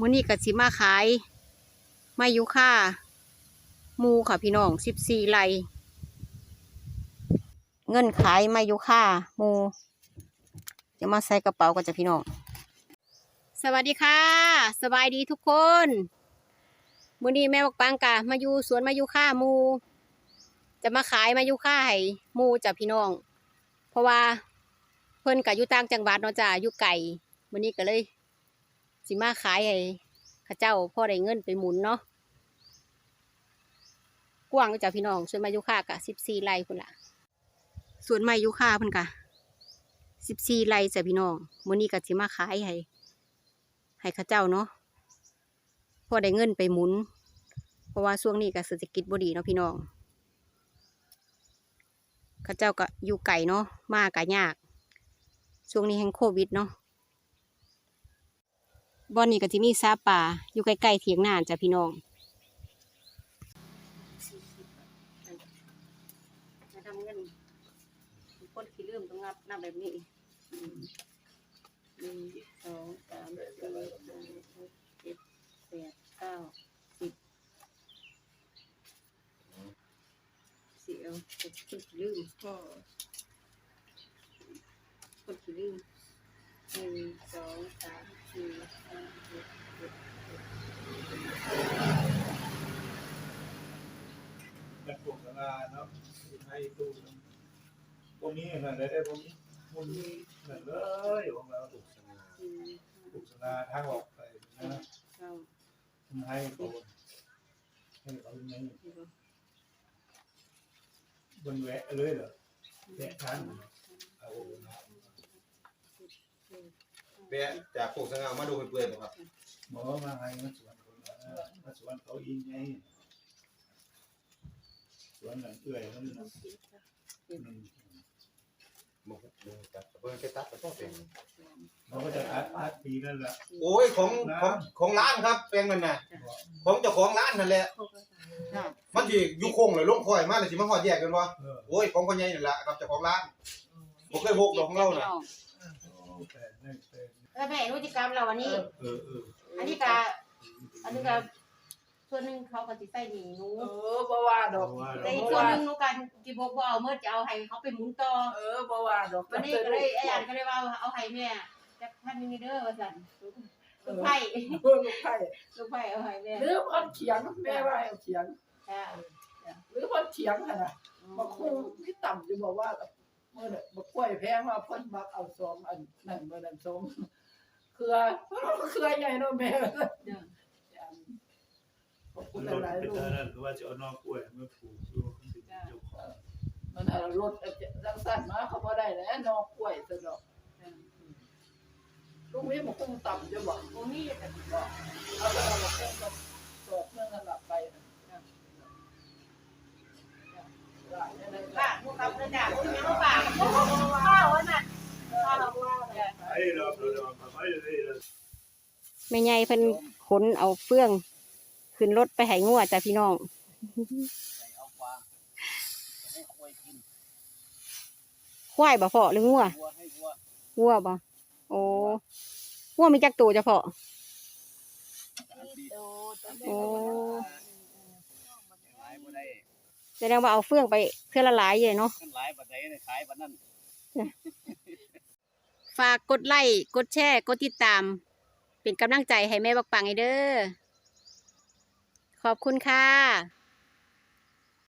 มื้อนี้ก็สิมาขายไม้ยูคามูค่ะพี่น้องสิบสี่ไร่เงินขายไม้ยูคามูจะมาใส่กระเป๋ากันจ้ะพี่น้อง สวัสดีค่ะ สบายดีทุกคนมื้อนี้แม่บักปังกะมาอยู่สวนมายูคามูจะมาขายมายูคาให้มูจ้ะพี่น้อง เพราะว่าเพิ่นกะอยู่ต่างจังหวัดเนาะจ้ะอยู่ไกลมื้อนี้ก็เลย สิมาขายให้ข้าเจ้าพ่อได้เงินไปหมุนเนาะกว้างอยู่จ้ะพี่น้องส่วนไมายุค่ากะสิบสี่ไร่พุ่นละส่วนไม้ยุค่าเพิ่นกะสิบสี่ไร่จ้ะพี่น้องมื้อนี้ก็สิมาขายให้ให้ข้าเจ้าเนาะพ่อได้เงินไปหมุน เพราะว่าช่วงนี้ก็เศรษฐกิจบ่ดีเนาะพี่น้องข้าเจ้าก็อยู่ไกลเนาะมากะยากช่วงนี้แห่งโควิดเนาะ บอนนี่ก็จะมีซาป่าอยู่ใกล้ๆเถียงนาจ้ะพี่น้องมาทำเงินคนขี้ลืมต้องนับนับแบบนี้หนึ่งสองสามสี่ห้าหกเจ็ดแปดเก้าสิบสิเอาคนขี้ลืมคนขี้ลืม หนึ่งสองสามสี่ห้าหกเจ็ดแปด นักปลูกสลาเนาะให้ตู้พวกนี้นั่นได้ได้พวกนี้พวกนี้นั่นเลยของเราปลูกสลาสี่ปลูกสลาทางออกไปนะเก้าให้ตัวให้เขาไงสิบบนแวะเลยเหรอแวะทางเอาเบียจากปลูกสง่ามาดูเปื่อยๆบ่ครับหมอมาให้มาสวนคนมาสวนเขาอินไง วนนั่นเอื่อยมันนะบ่บ่จับเบิ่งไปตัดไปก็เป็นเขาก็จะอัดอัดปีนั่นแหละโอ้ยของของของร้านครับแปลงนั่นน่ะของเจ้าของร้านนั่นแหละค่ะมันสิอยู่โค้งเลยลงคอยมาเลยสิมาฮอดแยกกันบ่เออโอ้ยของพ่อใหญ่นั่นล่ะครับเจ้าของร้านบ่เคยพกดอกของเราน่ะแต่นั่นเป็นแล้วแม่รู้จิกรรมเราวันนี้ เออเอออันนี้ก็อันนี้ก็ ส่วนหนึ่งเขาก็สิใส่หนีหนูเออบ่ว่าดอกแต่อีกส่วนหนึ่งหนูกันจีบบ่เอาเมื่อจะเอาให้เขาไปหมุนต่อเออบ่ว่าดอกวันนี้ก็เลยไอ้อันก็เลยว่าเอาให้แม่จักพันหนึงเด้อว่าซั่นลูกไผ่เออลูกไผ่ลูกไผ่เอาให้แม่หรือคนเขียงแม่ว่าให้เอาเขียงจ้าหรือคนเขียงหั่นน่ะมาคู่ที่ต่ำอยู่บอกว่าเมื่อน่ะบ่กล้วยแพงว่าเพิ่นมักเอาสองอันนั่นบ่นั่นสองเครือเครือใหญ่เนาะแม่ จ้าขอบคุคุณณหลายไปๆลูกเจอนั่นก็ว่าจะเอานอกกล้วยมาปลูกดูขึ้นถึงเจ้าของมันเอารถจังสั่นมาเขาบ่ได้แหล้นอกกล้วยซะดอกลูกนี้มันคงต่ำจะบอกบ่มีแต่บอกเอาไปเอามาครื่อนั้นละไปนะหลายอะไรบ้านพวกเขาเพิ่นด่าพวกนี้เขาบ้านข้าวอันนั้นข้าวว่าไอ้เราเราเราไว้เลย แม่ใหญ่เพิ่นขนเอาเฟื่อง ขึ้นรถไปให้งัวจ้ะพี่น้องเอากวางให้ควายกินควายบ่พอหรืองัววัวให้วัวงัวบ่โอ้งัวมีจักตัวจ้ะพ่อโอ้หลายบ่ได้แสดงว่าเอาเฟื่องไปเพื่อละหลายเลยเนาะมันหลายบ่ได้เนี่ยขายบ่นั้นฝากกดไลค์กดแชร์ กดติดตาม เป็นกำลังใจให้แม่บักปังให้เด้อ ขอบคุณค่ะ